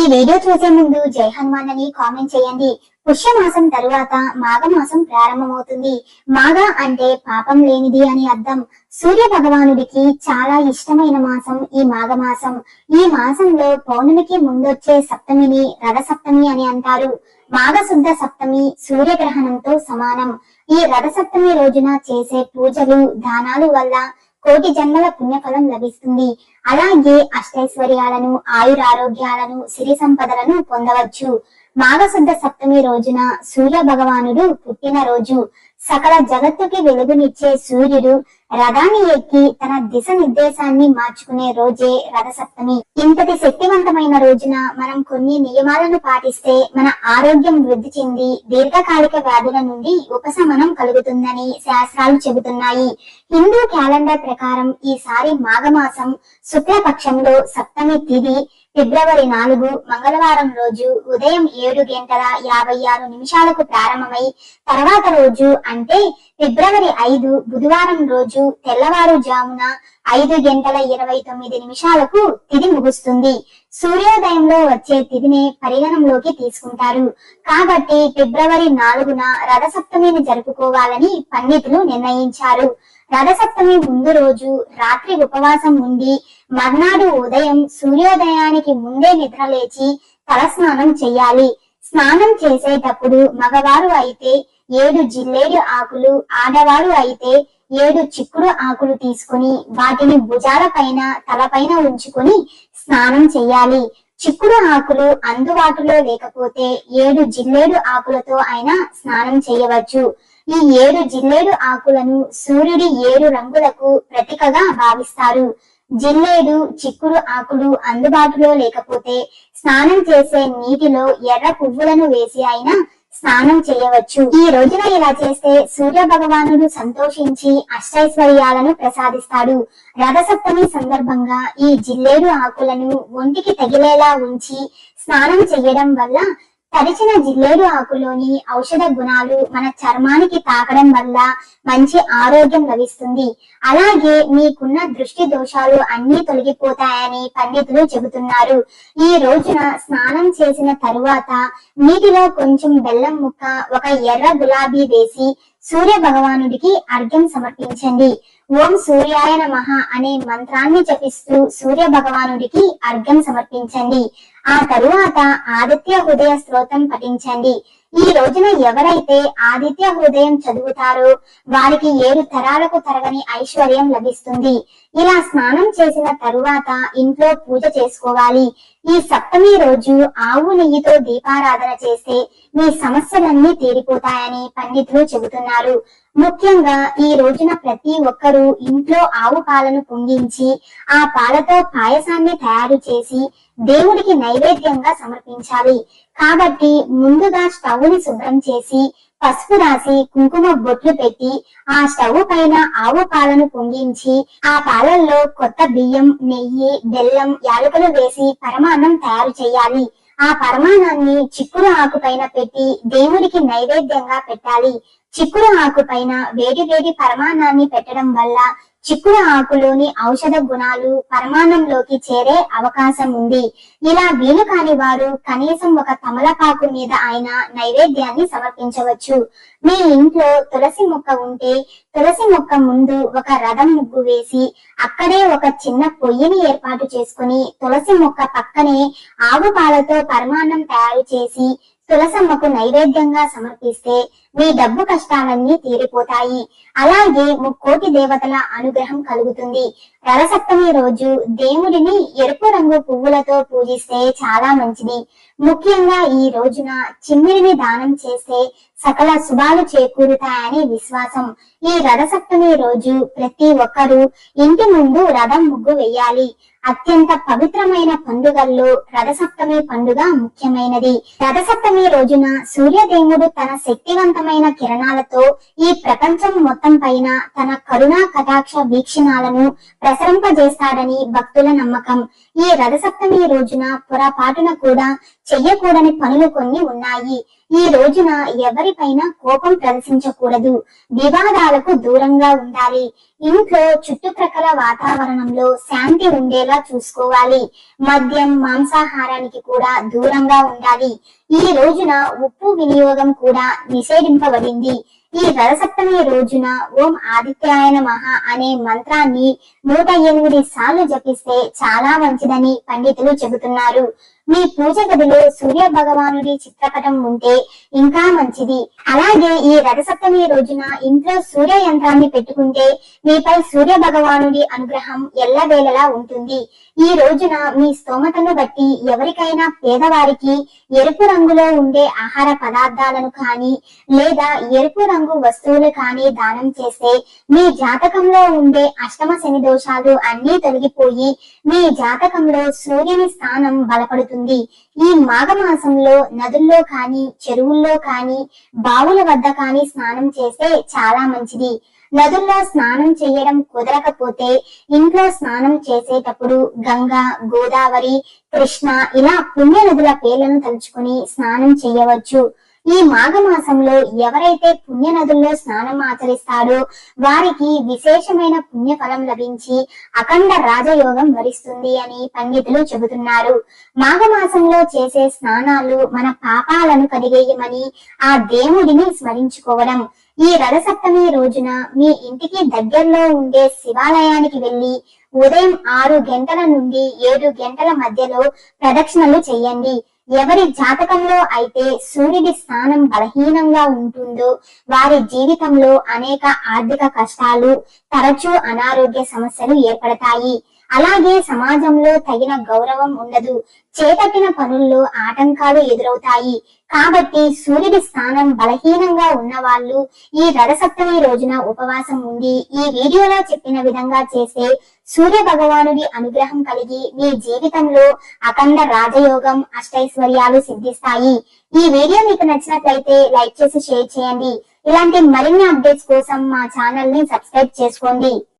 ఈ వీడియో చూసే ముందు జై హనుమాన్ అని కామెంట్ చేయండి. పుష్యమాసం తరువాత మాఘమాసం ప్రారంభమవుతుంది. మాఘ అంటే పాపం లేనిది అని అర్థం. సూర్య భగవానుడికి చాలా ఇష్టమైన మాసం ఈ మాఘమాసం. ఈ మాసంలో పౌర్ణమికి ముందొచ్చే సప్తమిని రథసప్తమి అని అంటారు. మాఘశుద్ధ సప్తమి సూర్యగ్రహణంతో సమానం. ఈ రథసప్తమి రోజున చేసే పూజలు దానాలు వల్ల కోటి జన్మల పుణ్యఫలం లభిస్తుంది. అలాగే అష్టైశ్వర్యాలను ఆయురారోగ్యాలను సిరి సంపదలను పొందవచ్చు. మాఘశుద్ధ సప్తమి రోజున సూర్య భగవానుడు పుట్టిన రోజు. సకల జగత్తుకి వెలుగునిచ్చే సూర్యుడు రథాన్ని ఎక్కి తన దిశ నిర్దేశాన్ని మార్చుకునే రోజే రథసప్తమి. ఇంతటి శక్తివంతమైన రోజున మనం కొన్ని నియమాలను పాటిస్తే మన ఆరోగ్యం వృద్ధి చెంది దీర్ఘకాలిక వ్యాధుల నుండి ఉపశమనం కలుగుతుందని శాస్త్రాలు చెబుతున్నాయి. హిందూ క్యాలెండర్ ప్రకారం ఈసారి మాఘమాసం శుక్లపక్షంలో సప్తమి తిథి ఫిబ్రవరి నాలుగు మంగళవారం రోజు ఉదయం ఏడు గంటల యాభై ఆరు నిమిషాలకు ప్రారంభమై తర్వాత రోజు అంటే ఫిబ్రవరి ఐదు బుధవారం రోజు తెల్లవారుజామున ఐదు గంటల ఇరవై తొమ్మిది నిమిషాలకు తిథి ముగుస్తుంది. సూర్యోదయంలో వచ్చే తిథిని పరిగణంలోకి తీసుకుంటారు. కాబట్టి ఫిబ్రవరి నాలుగున రథసప్తమిని జరుపుకోవాలని పండితులు నిర్ణయించారు. రథసప్తమి ముందు రోజు రాత్రి ఉపవాసం ఉండి మర్నాడు ఉదయం సూర్యోదయానికి ముందే నిద్ర లేచి తలస్నానం చెయ్యాలి. స్నానం చేసేటప్పుడు మగవారు అయితే ఏడు జిల్లేడు ఆకులు ఆడవాడు అయితే ఏడు చిక్కుడు ఆకులు తీసుకుని వాటిని భుజాల పైన తలపైన ఉంచుకొని స్నానం చేయాలి చిక్కుడు ఆకులు అందుబాటులో లేకపోతే ఏడు జిల్లేడు ఆకులతో అయినా స్నానం చేయవచ్చు ఈ ఏడు జిల్లేడు ఆకులను సూర్యుడి ఏడు రంగులకు ప్రతీకగా భావిస్తారు. జిల్లేడు చిక్కుడు ఆకులు అందుబాటులో లేకపోతే స్నానం చేసే నీటిలో ఎర్ర పువ్వులను వేసి అయినా స్నానం చేయవచ్చు. ఈ రోజున ఇలా చేస్తే సూర్య భగవానుడు సంతోషించి అష్టైశ్వర్యాలను ప్రసాదిస్తాడు. రథసప్తమి సందర్భంగా ఈ జిల్లేడు ఆకులను ఒంటికి తగిలేలా ఉంచి స్నానం చేయడం వల్ల తరిచిన జిల్లేడు ఆకులోని ఔషధ గుణాలు మన చర్మానికి తాకడం వల్ల మంచి ఆరోగ్యం లభిస్తుంది. అలాగే మీకున్న దృష్టి దోషాలు అన్ని తొలగిపోతాయని పండితులు చెబుతున్నారు. ఈ రోజున స్నానం చేసిన తరువాత నీటిలో కొంచెం బెల్లం ముక్క ఒక ఎర్ర గులాబీ వేసి సూర్య భగవానుడికి అర్ఘ్యం సమర్పించండి. ఓం సూర్యాయ నమః అనే మంత్రాన్ని జపిస్తూ సూర్య భగవానుడికి అర్ఘ్యం సమర్పించండి. ఆ తరువాత ఆదిత్య హృదయ స్తోత్రం పఠించండి. ఈ రోజున ఎవరైతే ఆదిత్య హృదయం చదువుతారో వారికి ఏడు తరాలకు తరగని ఐశ్వర్యం లభిస్తుంది. ఇలా స్నానం చేసిన తరువాత ఇంట్లో పూజ చేసుకోవాలి. ఈ సప్తమి రోజు ఆవు నెయ్యితో దీపారాధన చేస్తే మీ సమస్యలన్నీ తీరిపోతాయని పండితులు చెబుతున్నారు. ముఖ్యంగా ఈ రోజున ప్రతి ఒక్కరూ ఇంట్లో ఆవు పాలను పొంగించి ఆ పాలతో పాయసాన్ని తయారు చేసి దేవుడికి నైవేద్యంగా సమర్పించాలి. కాబట్టి ముందుగా స్టవ్ని శుభ్రం చేసి పసుపు రాసి కుంకుమ బొట్లు పెట్టి ఆ స్టవ్ పైన ఆవు పాలను పొంగించి ఆ పాలల్లో కొత్త బియ్యం నెయ్యి బెల్లం యాలకులు వేసి పరమాన్నం తయారు చేయాలి. ఆ పరమాణాన్ని చిక్కుడు ఆకు పైన పెట్టి దేవుడికి నైవేద్యంగా పెట్టాలి. చిక్కుడు ఆకు పైన వేడి వేడి పరమాన్నాన్ని పెట్టడం వల్ల చిక్కుడు ఆకులోని ఔషధ గుణాలు పరమాణంలోకి చేరే అవకాశం ఉంది. ఇలా వీలు కాని వారు కనీసం ఒక తమలపాకు మీద ఆయన నైవేద్యాన్ని సమర్పించవచ్చు. మీ ఇంట్లో తులసి మొక్క ఉంటే తులసి మొక్క ముందు ఒక రథం ముగ్గు వేసి అక్కడే ఒక చిన్న పొయ్యిని ఏర్పాటు చేసుకుని తులసి మొక్క పక్కనే ఆవు పాలతో పరమాన్నం తయారు చేసి తులసమ్మకు నైవేద్యంగా సమర్పిస్తే మీ డబ్బు కష్టాలన్నీ తీరిపోతాయి. అలాగే ముక్కోటి దేవతల అనుగ్రహం కలుగుతుంది. రథసప్తమి రోజు దేవుడిని ఎరుపు రంగు పువ్వులతో పూజిస్తే చాలా మంచిది. ముఖ్యంగా ఈ రోజున చిమ్మిడిని దానం చేస్తే సకల శుభాలు చేకూరుతాయని విశ్వాసం. ఈ రథసప్తమి రోజు ప్రతి ఒక్కరూ ఇంటి ముందు రథం ముగ్గు వేయాలి. అత్యంత పవిత్రమైన పండుగల్లో రథసప్తమి పండుగ ముఖ్యమైనది. రథసప్తమి రోజున సూర్యదేవుడు తన శక్తివంతమైన కిరణాలతో ఈ ప్రపంచం మొత్తం పైన తన కరుణా కటాక్ష వీక్షణాలను ప్రసరింపజేస్తాడని భక్తుల నమ్మకం. ఈ రథసప్తమి రోజున పొరపాటున కూడా చెయ్యకూడని పనులు కొన్ని ఉన్నాయి. ఈ రోజున ఎవరిపైన కోపం ప్రదర్శించకూడదు. వివాదాలకు దూరంగా ఉండాలి. ఇంట్లో చుట్టుప్రక్కల వాతావరణంలో శాంతి ఉండేలా చూసుకోవాలి. మద్యం మాంసాహారానికి కూడా దూరంగా ఉండాలి. ఈ రోజున ఉప్పు వినియోగం కూడా నిషేధింపబడింది. ఈ రథసప్తమి రోజున ఓం ఆదిత్యాయన మహా అనే మంత్రాన్ని నూట ఎనిమిది సార్లు జపిస్తే చాలా మంచిదని పండితులు చెబుతున్నారు. మీ పూజ గదిలో సూర్య భగవానుడి చిత్రపటం ఉంటే ఇంకా మంచిది. అలాగే ఈ రథసప్తమి రోజున ఇంట్లో సూర్య యంత్రాన్ని పెట్టుకుంటే మీపై సూర్య భగవానుడి అనుగ్రహం ఎల్లవేళలా ఉంటుంది. ఈ రోజున మీ స్తోమతను బట్టి ఎవరికైనా పేదవారికి ఎరుపు రంగులో ఉండే ఆహార పదార్థాలను కానీ లేదా ఎరుపు రంగు వస్తువులు కానీ దానం చేస్తే మీ జాతకంలో ఉండే అష్టమ శని దోషాలు అన్ని తొలగిపోయి మీ జాతకంలో సూర్యుని స్థానం బలపడుతుంది. ఈ మాఘమాసంలో నదుల్లో కానీ చెరువుల్లో కానీ బావుల వద్ద కానీ స్నానం చేస్తే చాలా మంచిది. నదుల్లో స్నానం చేయడం కుదరకపోతే ఇంట్లో స్నానం చేసేటప్పుడు గంగా గోదావరి కృష్ణ ఇలా పుణ్య నదుల పేర్లను తలుచుకుని స్నానం చేయవచ్చు. ఈ మాఘమాసంలో ఎవరైతే పుణ్య నదుల్లో స్నానం ఆచరిస్తాడో వారికి విశేషమైన పుణ్య ఫలం లభించి అఖండ రాజయోగం వరిస్తుంది అని పండితులు చెబుతున్నారు. మాఘమాసంలో చేసే స్నానాలు మన పాపాలను కడిగేయమని ఆ దేవుడిని స్మరించుకోవడం. ఈ రథసప్తమి రోజున మీ ఇంటికి దగ్గరలో ఉండే శివాలయానికి వెళ్ళి ఉదయం ఆరు గంటల నుండి ఏడు గంటల మధ్యలో ప్రదక్షిణలు చేయండి. ఎవరి జాతకంలో అయితే సూర్యుడి స్థానం బలహీనంగా ఉంటుందో వారి జీవితంలో అనేక ఆర్థిక కష్టాలు తరచూ అనారోగ్య సమస్యలు ఏర్పడతాయి. అలాగే సమాజంలో తగిన గౌరవం ఉండదు. చేపట్టిన పనుల్లో ఆటంకాలు ఎదురవుతాయి. కాబట్టి సూర్యుడి స్థానం బలహీనంగా ఉన్న వాళ్ళు ఈ రథసప్తమి రోజున ఉపవాసం ఉండి ఈ వీడియోలో చెప్పిన విధంగా చేస్తే సూర్య భగవానుడి అనుగ్రహం కలిగి మీ జీవితంలో అఖండ రాజయోగం అష్టైశ్వర్యాలు సిద్ధిస్తాయి. ఈ వీడియో మీకు నచ్చినట్లయితే లైక్ చేసి షేర్ చేయండి. ఇలాంటి మరిన్ని అప్డేట్స్ కోసం మా ఛానల్ని సబ్స్క్రైబ్ చేసుకోండి.